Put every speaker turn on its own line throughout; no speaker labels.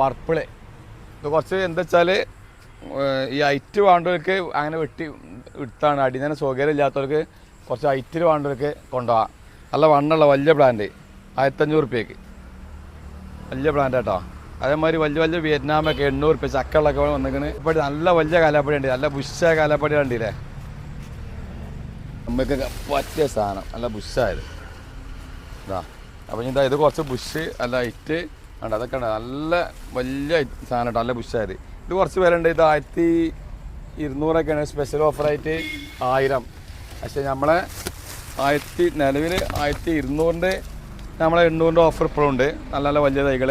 Purple ഇത് കുറച്ച് എന്താ വെച്ചാൽ ഈ ഐറ്റ് വേണ്ടവർക്ക് അങ്ങനെ വെട്ടി എടുത്താണ്. അടി തന്നെ സൗകര്യം ഇല്ലാത്തവർക്ക് കുറച്ച് ഐറ്റിൽ വേണ്ടവർക്ക് കൊണ്ടുപോകാം നല്ല വണ്ണുള്ള വലിയ ബ്രാൻഡ് ആയിരത്തഞ്ഞൂറ് റുപ്യക്ക് വലിയ ബ്രാൻഡ് കേട്ടോ അതേമാതിരി വലിയ വലിയ വിയറ്റ്നാമൊക്കെ എണ്ണൂറ് റുപ്യ ചക്കളൊക്കെ വന്നിരിക്കുന്നത് ഇപ്പോൾ നല്ല വലിയ കാലാപ്പടി ഉണ്ട് നല്ല ബുഷായ കാലാപ്പടി കണ്ടില്ലേ? നമുക്ക് പറ്റിയ സാധനം. നല്ല ബുഷായത് ഇതാ. അപ്പോൾ ഇതാ ഇത് കുറച്ച് ബുഷ് അല്ല ഇറ്റ് ഉണ്ട് അതൊക്കെ ഉണ്ട് നല്ല വലിയ സാധനം കേട്ടോ നല്ല ബുഷായത് ഇത് കുറച്ച് പേരുണ്ട് ഇത് ആയിരത്തി ഇരുന്നൂറൊക്കെയാണ്. സ്പെഷ്യൽ ഓഫറായിട്ട് ആയിരം. പക്ഷേ നമ്മളെ ആയിരത്തി നിലവിൽ ആയിരത്തി ഇരുന്നൂറിന്റെ നമ്മളെ എണ്ണൂറിന്റെ ഓഫർ ഇപ്പോഴും ഉണ്ട്. നല്ല നല്ല വലിയ തൈകൾ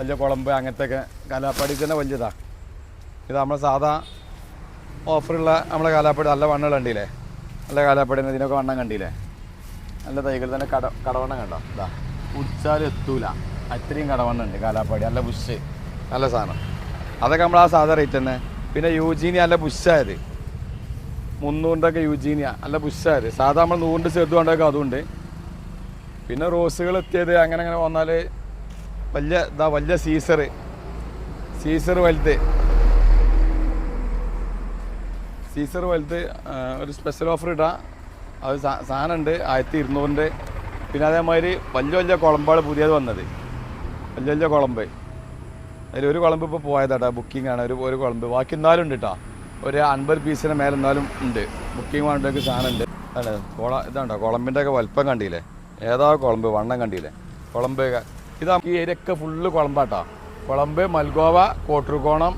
വലിയ കുളമ്പ് അങ്ങനത്തെ ഒക്കെ കലാപ്പാടി തന്നെ വലിയതാണ് ഇത് നമ്മളെ സാധാ ഓഫറുള്ള നമ്മളെ കാലാപ്പാടി നല്ല വണ്ണം കണ്ടില്ലേ? നല്ല കാലാപ്പാടി ഇതിനൊക്കെ വണ്ണം കണ്ടില്ലേ? നല്ല തൈകൾ തന്നെ കട കടവണ്ണം കണ്ടോ? ഇതാ. കുടിച്ചാലും എത്തൂല. അത്രയും കടവണ്ണുണ്ട് കാലാപ്പാടി നല്ല ബുഷ് നല്ല സാധനം. അതൊക്കെ നമ്മൾ ആ സാധാ റേറ്റ് തന്നെ. പിന്നെ യൂജീനിയ നല്ല ബുഷായത് മുന്നൂറിന്റെയൊക്കെ യൂജീനിയ നല്ല ബുഷായത് സാധാ നമ്മൾ നൂറിന്റെ ചെറുത് കൊണ്ടൊക്കെ അതുണ്ട്. പിന്നെ റോസുകൾ എത്തിയത് അങ്ങനെ അങ്ങനെ വന്നാൽ വലിയ ഇതാ വലിയ സീസർ സീസർ വലുത്. സീസർ വലുത് ഒരു സ്പെഷ്യൽ ഓഫർ ഇടാം. അത് സാധനമുണ്ട്. ആയിരത്തി ഇരുന്നൂറിന്റെ പിന്നെ അതേമാതിരി വലിയ വലിയ കുളമ്പാണ് പുതിയത് വന്നത്. വലിയ വലിയ കുളമ്പ്. അതിൽ ഒരു കുളമ്പ് ഇപ്പോൾ പോയതാട്ടാ ബുക്കിംഗ് ആണ്. ഒരു ഒരു കുളമ്പ്. ബാക്കി എന്നാലും ഉണ്ട് കേട്ടോ ഒരു അൻപത് പീസിന് മേലെ എന്നാലും ഉണ്ട്. ബുക്കിംഗ് വേണ്ടൊക്കെ സാധനം ഉണ്ട്. അല്ലേ കുള ഇതാണ്ടോ? കുളമ്പിന്റെ ഒക്കെ വലുപ്പം കണ്ടില്ലേ? ഏതാ കുളമ്പ്? വണ്ണം കണ്ടില്ലേ? കുളമ്പ് ഇതാ ഈ ഏരിയ ഒക്കെ ഫുള്ള് കുളമ്പാട്ടോ കുളമ്പ് മൽഗോവ കോട്ടൂർക്കോണം